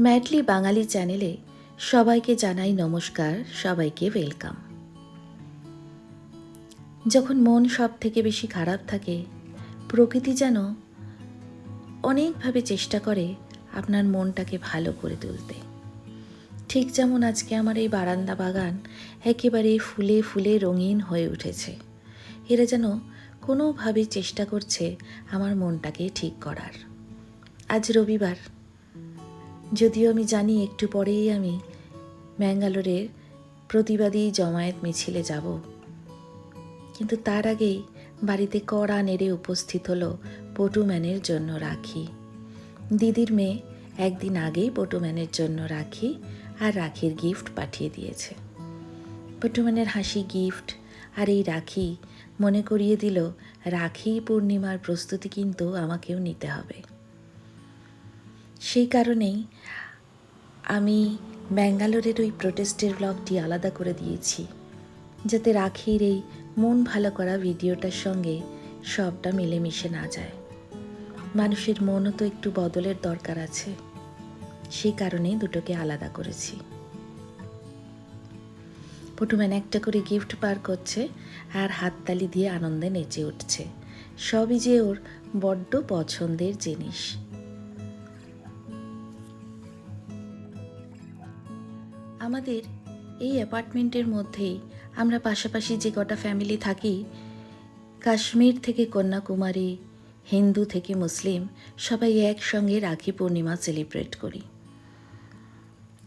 Madly বাঙালি চ্যানেলে সবাইকে জানাই নমস্কার, সবাইকে ওয়েলকাম। যখন মন সব থেকে বেশি খারাপ থাকে, প্রকৃতি যেন অনেকভাবে চেষ্টা করে আপনার মনটাকে ভালো করে তুলতে। ঠিক যেমন আজকে আমার এই বারান্দা বাগান একেবারে ফুলে ফুলে রঙিন হয়ে উঠেছে। এরা যেন কোনোভাবে চেষ্টা করছে আমার মনটাকে ঠিক করার। আজ রবিবার যদিও আমি জানি একটু পরেই আমি ম্যাঙ্গালোরের প্রতিবাদী জমায়েত মিছিলে যাব। কিন্তু তার আগেই বাড়িতে কড়া নেড়ে উপস্থিত হলো পটুম্যানের জন্য রাখি। দিদির মেয়ে একদিন আগেই পটুম্যানের জন্য রাখি আর রাখির গিফট পাঠিয়ে দিয়েছে। পটুম্যানের হাসি গিফট আর এই রাখি মনে করিয়ে দিল, রাখি পূর্ণিমার প্রস্তুতি কিন্তু আমাকেও নিতে হবে। সেই কারণেই আমি ব্যাঙ্গালোরের ওই প্রোটেস্টের ব্লগটি আলাদা করে দিয়েছি, যাতে রাখির এই মন ভালো করা ভিডিওটার সঙ্গে সবটা মিলেমিশে না যায়। মানুষের মনও তো একটু বদলের দরকার আছে সেই কারণেই দুটোকে আলাদা করেছি। পটুম্যান একটা করে গিফট পার করছে আর হাততালি দিয়ে আনন্দে নেচে উঠছে। সবই যে ওর বড্ড পছন্দের জিনিস। আমাদের এই অ্যাপার্টমেন্টের মধ্যেই আমরা পাশাপাশি যে কটা ফ্যামিলি থাকি, কাশ্মীর থেকে কন্যাকুমারী, হিন্দু থেকে মুসলিম, সবাই একসঙ্গে রাখি পূর্ণিমা সেলিব্রেট করি।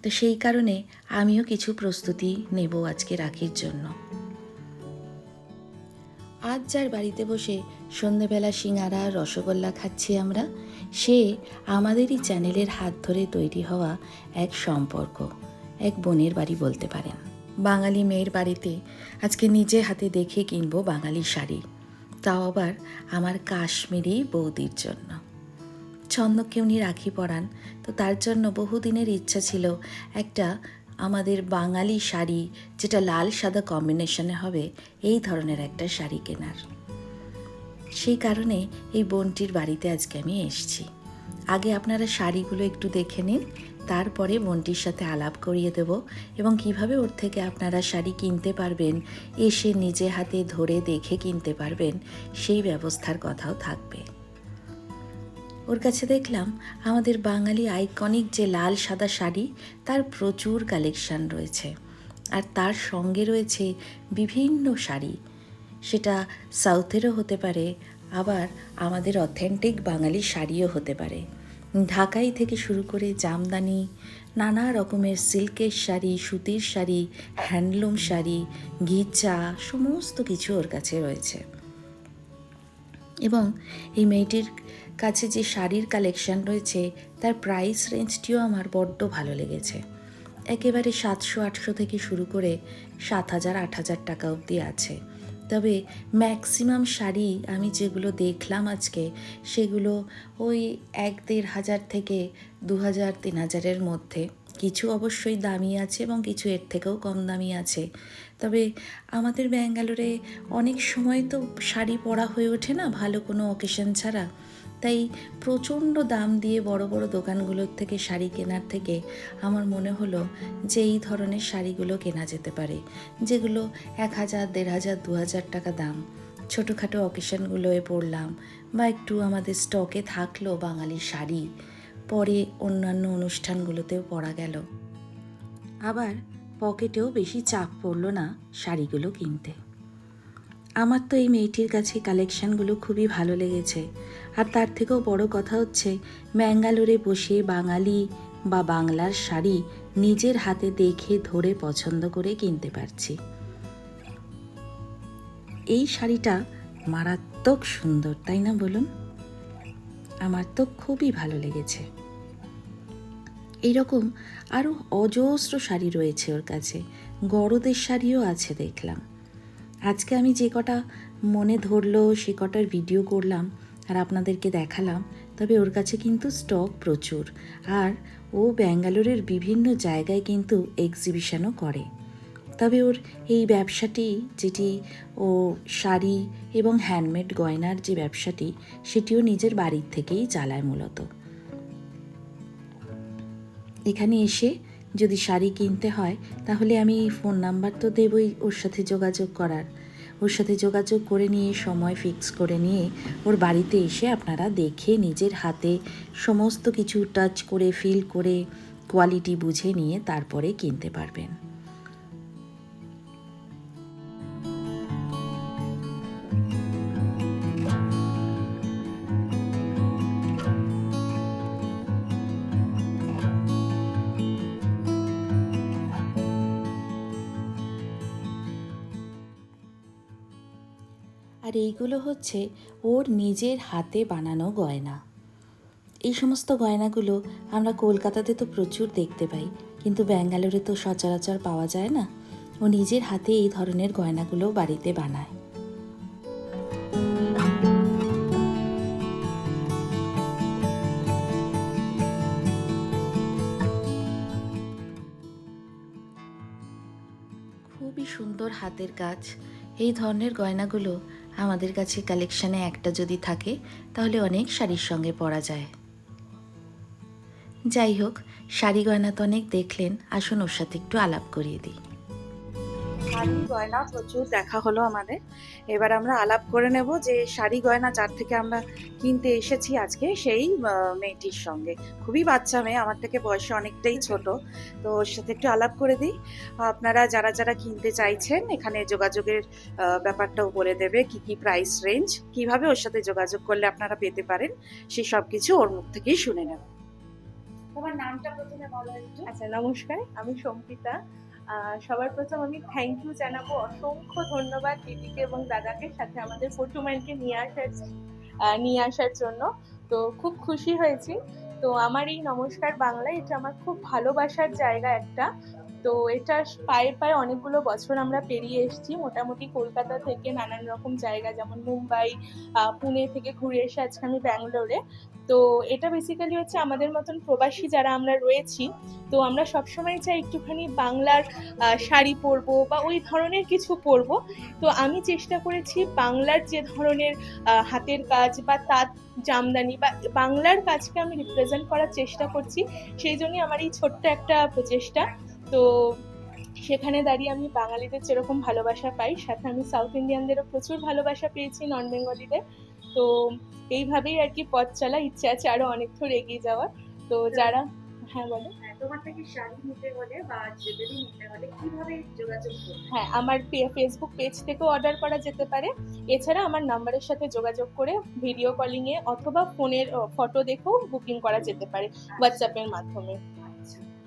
তো সেই কারণে আমিও কিছু প্রস্তুতি নেব আজকে রাখির জন্য। আজ যার বাড়িতে বসে সন্ধেবেলা সিঙ্গারা আর রসগোল্লা খাচ্ছি আমরা, সে আমাদেরই চ্যানেলের হাত ধরে তৈরি হওয়া এক সম্পর্ক। এক বোনের বাড়ি বলতে পারেন। বাঙালি মেয়ের বাড়িতে আজকে নিজে হাতে দেখে কিনবো বাঙালি শাড়ি। তাও আবার আমার কাশ্মীরি বৌদির জন্য। ছন্দকে উনি রাখি পরান, তো তার জন্য বহুদিনের ইচ্ছা ছিল একটা আমাদের বাঙালি শাড়ি, যেটা লাল সাদা কম্বিনেশনে হবে, এই ধরনের একটা শাড়ি কেনার। সেই কারণে এই বোনটির বাড়িতে আজকে আমি এসেছি। আগে আপনারা শাড়িগুলো একটু দেখে নিন তারপরে বোনটির সাথে আলাপ করিয়ে দেব এবং কীভাবে ওর থেকে আপনারা শাড়ি কিনতে পারবেন, এসে নিজে হাতে ধরে দেখে কিনতে পারবেন, সেই ব্যবস্থার কথাও থাকবে। ওর কাছে দেখলাম আমাদের বাঙালি আইকনিক যে লাল সাদা শাড়ি, তার প্রচুর কালেকশান রয়েছে। আর তার সঙ্গে রয়েছে বিভিন্ন শাড়ি। সেটা সাউথেরও হতে পারে, আবার আমাদের অথেন্টিক বাঙালি শাড়িও হতে পারে। ঢাকাই থেকে শুরু করে জামদানি, নানা রকমের সিল্কের শাড়ি, সুতির শাড়ি, হ্যান্ডলুম শাড়ি গিচা সমস্ত কিছু ওর কাছে রয়েছে। এবং এই মেয়েটির কাছে যে শাড়ির কালেকশন রয়েছে, তার প্রাইস রেঞ্জটিও আমার বড্ড ভালো লেগেছে। একেবারে সাতশো আটশো থেকে শুরু করে সাত হাজার, আট হাজার টাকা অবধি আছে। তবে ম্যাক্সিমাম শাড়ি আমি যেগুলো দেখলাম আজকে, সেগুলো ওই এক দেড় হাজার থেকে দু হাজার, তিন হাজারের মধ্যে। কিছু অবশ্যই দামি আছে এবং কিছু এর থেকেও কম দামি আছে। তবে আমাদের ব্যাঙ্গালোরে অনেক সময় তো শাড়ি পরা হয়ে ওঠে না, ভালো কোনো অকেশন ছাড়া। তাই প্রচণ্ড দাম দিয়ে বড় বড় দোকানগুলোর থেকে শাড়ি কেনার থেকে আমার মনে হলো যে এই ধরনের শাড়িগুলো কেনা যেতে পারে, যেগুলো এক হাজার, দেড় হাজার, দু হাজার টাকা দাম। ছোটোখাটো অকেশনগুলোয় পরলাম বা একটু আমাদের স্টকে থাকল বাঙালি শাড়ি। পরে অন্যান্য অনুষ্ঠানগুলোতেও পরা গেল। আবার পকেটেও বেশি চাপ পড়ল না শাড়িগুলো কিনতে। আমার তো এই মেয়েটির কাছে কালেকশানগুলো খুবই ভালো লেগেছে। আর তার থেকেও বড় কথা হচ্ছে, ম্যাঙ্গালোরে বসে বাঙালি বা বাংলার শাড়ি নিজের হাতে দেখে, ধরে পছন্দ করে কিনতে পারছি। এই শাড়িটা মারাত্মক সুন্দর, তাই না বলুন? আমার তো খুবই ভালো লেগেছে। এইরকম আরও অজস্র শাড়ি রয়েছে ওর কাছে। গরদের শাড়িও আছে দেখলাম। আজকে আমি যে কটা মনে ধরলো, সে কটার ভিডিও করলাম আর আপনাদেরকে দেখালাম, তবে ওর কাছে কিন্তু স্টক প্রচুর। আর ও ব্যাঙ্গালোরের বিভিন্ন জায়গায় কিন্তু এক্সিবিশনও করে। তবে ওর এই ব্যবসাটি, যেটি ও শাড়ি এবং হ্যান্ডমেড গয়নার যে ব্যবসাটি, সেটিও নিজের বাড়ির থেকেই চালায় মূলত। এখানে এসে যদি শাড়ি কিনতে হয়, তাহলে আমি ফোন নাম্বার তো দেবই ওর সাথে যোগাযোগ করার। ওর সাথে যোগাযোগ করে নিয়ে, সময় ফিক্স করে নিয়ে ওর বাড়িতে এসে আপনারা দেখে, নিজের হাতে সমস্ত কিছু টাচ করে ফিল করে কোয়ালিটি বুঝে নিয়ে তারপরে কিনতে পারবেন। আর এইগুলো হচ্ছে ওর নিজের হাতে বানানো গয়না। এই সমস্ত গয়নাগুলো আমরা কলকাতাতে তো প্রচুর দেখতে পাই, কিন্তু ব্যাঙ্গালোরে তো সচরাচর পাওয়া যায় না। ও নিজের হাতে এই ধরনের গয়নাগুলো বাড়িতে বানায়। খুবই সুন্দর হাতের কাজ। এই ধরনের গয়নাগুলো আমাদের কাছে কালেকশানে একটা যদি থাকে, তাহলে অনেক শাড়ির সঙ্গে পরা যায়। যাই হোক, শাড়ি গয়না তো অনেক দেখলেন, আসুন ওর সাথে একটু আলাপ করিয়ে দিই। শাড়ি গয়না প্রচুর দেখা হলো আমাদের। এবার আমরা আলাপ করে নেব যে শাড়ি গয়না যার থেকে আমরা কিনতে এসেছি আজকে সেই মেয়েটির সঙ্গে। খুবই বাচ্চা মেয়ে আমার থেকে বয়সে অনেকটাই ছোট। তো ওর সাথে একটু আলাপ করে দিই। আপনারা যারা যারা কিনতে চাইছেন এখানে যোগাযোগের ব্যাপারটাও বলে দেবে কি কি প্রাইস রেঞ্জ কীভাবে ওর সাথে যোগাযোগ করলে আপনারা পেতে পারেন সেই সব কিছু ওর মুখ থেকেই শুনে নেব। তোমার নামটা প্রথমে বলো একটু। আচ্ছা নমস্কার আমি সম্পিতা। সবার প্রথম আমি থ্যাংক ইউ জানাব। অসংখ্য ধন্যবাদ দিদিকে এবং দাদাকে সাথে আমাদের ফটোম্যানকে নিয়ে আসার নিয়ে আসার জন্য। তো খুব খুশি হয়েছি। তো আমার এই নমস্কার বাংলা এটা আমার খুব ভালোবাসার জায়গা একটা। তো এটা পায়ে পায়ে অনেকগুলো বছর আমরা পেরিয়ে এসেছি। মোটামুটি কলকাতা থেকে নানান রকম জায়গা, যেমন মুম্বাই পুনে থেকে ঘুরে এসে আজকে আমি ব্যাঙ্গালোরে। তো এটা বেসিক্যালি হচ্ছে আমাদের মতন প্রবাসী যারা আমরা রয়েছি, তো আমরা সবসময় চাই একটুখানি বাংলার শাড়ি পরবো বা ওই ধরনের কিছু পরবো। তো আমি চেষ্টা করেছি বাংলার যে ধরনের হাতের কাজ বা তাঁত জামদানি বা বাংলার কাজকে আমি রিপ্রেজেন্ট করার চেষ্টা করছি। সেই জন্যই আমার এই ছোট্ট একটা প্রচেষ্টা। তো সেখানে দাঁড়িয়ে আমি বাঙালিদের যেরকম ভালোবাসা পাই সাথে আমি সাউথ ইন্ডিয়ানদেরও প্রচুর ভালোবাসা পেয়েছি নন বেঙ্গলিদের তো এইভাবেই আর কি পথ চলা ইচ্ছে আছে আরও অনেক দূর এগিয়ে যাওয়ার। তো যারা হ্যাঁ বলো। হ্যাঁ, তোমার থেকে শাড়ি নিতে হলে বা জুয়েলারি নিতে হলে কীভাবে যোগাযোগ করবে? হ্যাঁ আমার ফেসবুক পেজ থেকেও অর্ডার করা যেতে পারে। এছাড়া আমার নাম্বারের সাথে যোগাযোগ করে ভিডিও কলিং এ অথবা ফোনের ফটো দেখেও বুকিং করা যেতে পারে হোয়াটসঅ্যাপের মাধ্যমে। আচ্ছা।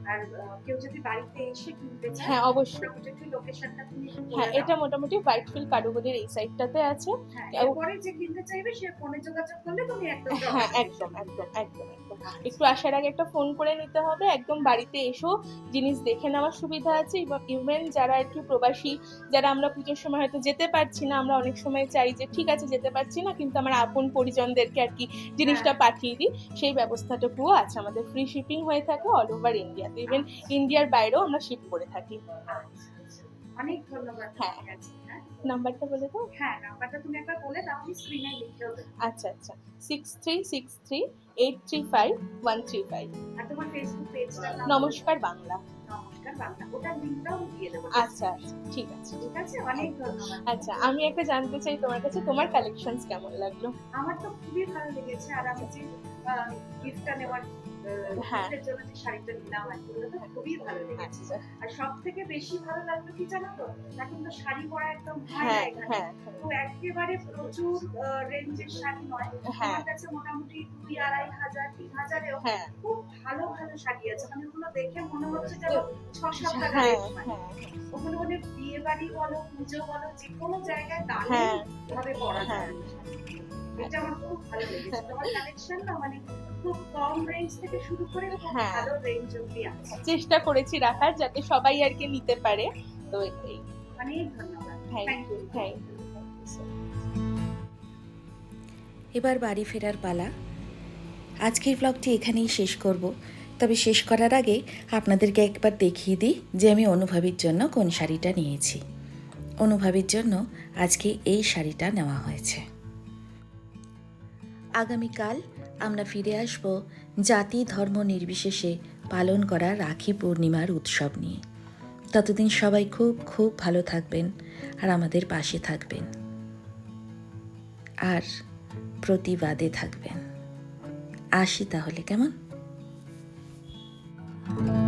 আর কেউ যদি বাড়িতে এসে কিনতে চায় হ্যাঁ অবশ্যই। লোকেশনটা তুমি হ্যাঁ এটা মোটামুটি হোয়াইটফিল্ড কারুগুলির এই সাইডটাতে আছে। হ্যাঁ, এরপরে যে কিনতে চাইবে সে ফোনে যোগাযোগ করলে তুমি একদম হ্যাঁ একদম একদম একদম। একটু আসার আগে একটা ফোন করে নিতে হবে। একদম বাড়িতে এসেও জিনিস দেখে নেওয়ার সুবিধা আছে। এবং ইভেন যারা একটু প্রবাসী যারা আমরা পুজোর সময় হয়তো যেতে পারছি না আমরা অনেক সময় চাই যে ঠিক আছে যেতে পারছি না কিন্তু আমার আপন পরিজনদেরকে আর কি জিনিসটা পাঠিয়ে দিই। সেই ব্যবস্থাটুকুও আছে। আমাদের ফ্রি শিপিং হয়ে থাকে অল ওভার ইন্ডিয়াতে ইভেন ইন্ডিয়ার বাইরেও আমরা শিপ করে থাকি। অনেক ধন্যবাদ হ্যাঁ। হ্যাঁ। নাম্বারটা বলে দাও। হ্যাঁ নাম্বারটা তুমি একবার বলে দাও আমি স্ক্রিনে দেবো। আচ্ছা আচ্ছা। Six three six three eight three five one three five আর তোমার ফেসবুক পেজটা নমস্কার বাংলা। নমস্কার বাংলা। ওটার লিঙ্কটাও দিয়ে দেবো। আচ্ছা ঠিক আছে। ঠিক আছে? অনেক ধন্যবাদ। আচ্ছা আমি একটা জানতে চাই তোমার কাছে তোমার কালেকশনস কেমন লাগল? আমার তো খুবই ভালো লেগেছে। আর আমি যে গিফটটা নেওয়ার হ্যাঁ। জন্য যে শাড়িটা নিলাম আর কি, ওটা তো খুবই ভালো লেগেছে। আচ্ছা আর সব থেকে বেশি ভালো লাগল কি জানো তো? এখন তো শাড়ি পরা একদম হ্যাঁ হ্যাঁ তো একেবারে প্রচুর রেঞ্জের শাড়ি নয়। আমার কাছে মোটামুটি দুই আড়াই হাজার তিন হাজারেও খুব ভালো ভালো শাড়ি আছে। মানে ওগুলো দেখে মনে হচ্ছে যেন ছ সাত টাকা ওগুলো মানে বিয়ে বাড়ি বলো পুজো বলো যে কোনো জায়গায় হ্যাঁ। ভাবে পরা। যায়। এটা আমার খুব ভালো লেগেছে। তোমার কালেকশন না মানে খুব কম রেঞ্জ থেকে শুরু করে খুব হ্যাঁ। ভালো রেঞ্জ অব্দি আছে। চেষ্টা করেছি রাখার যাতে সবাই আর কি নিতে পারে। তো এই অনেক ধন্যবাদ। থ্যাংক ইউ থ্যাংক ইউ এবার বাড়ি ফেরার পালা। আজকের ব্লগটি এখানেই শেষ করব। তবে শেষ করার আগে আপনাদেরকে একবার দেখিয়ে দিই যে আমি অনুভবের জন্য কোন শাড়িটা নিয়েছি। অনুভবের জন্য আজকে এই শাড়িটা নেওয়া হয়েছে। আগামীকাল আমরা ফিরে আসব জাতি ধর্ম নির্বিশেষে পালন করা রাখি পূর্ণিমার উৎসব নিয়ে। ততদিন সবাই খুব খুব ভালো থাকবেন আর আমাদের পাশে থাকবেন। আর প্রতিবাদে থাকবেন। আসি তাহলে, কেমন? thank you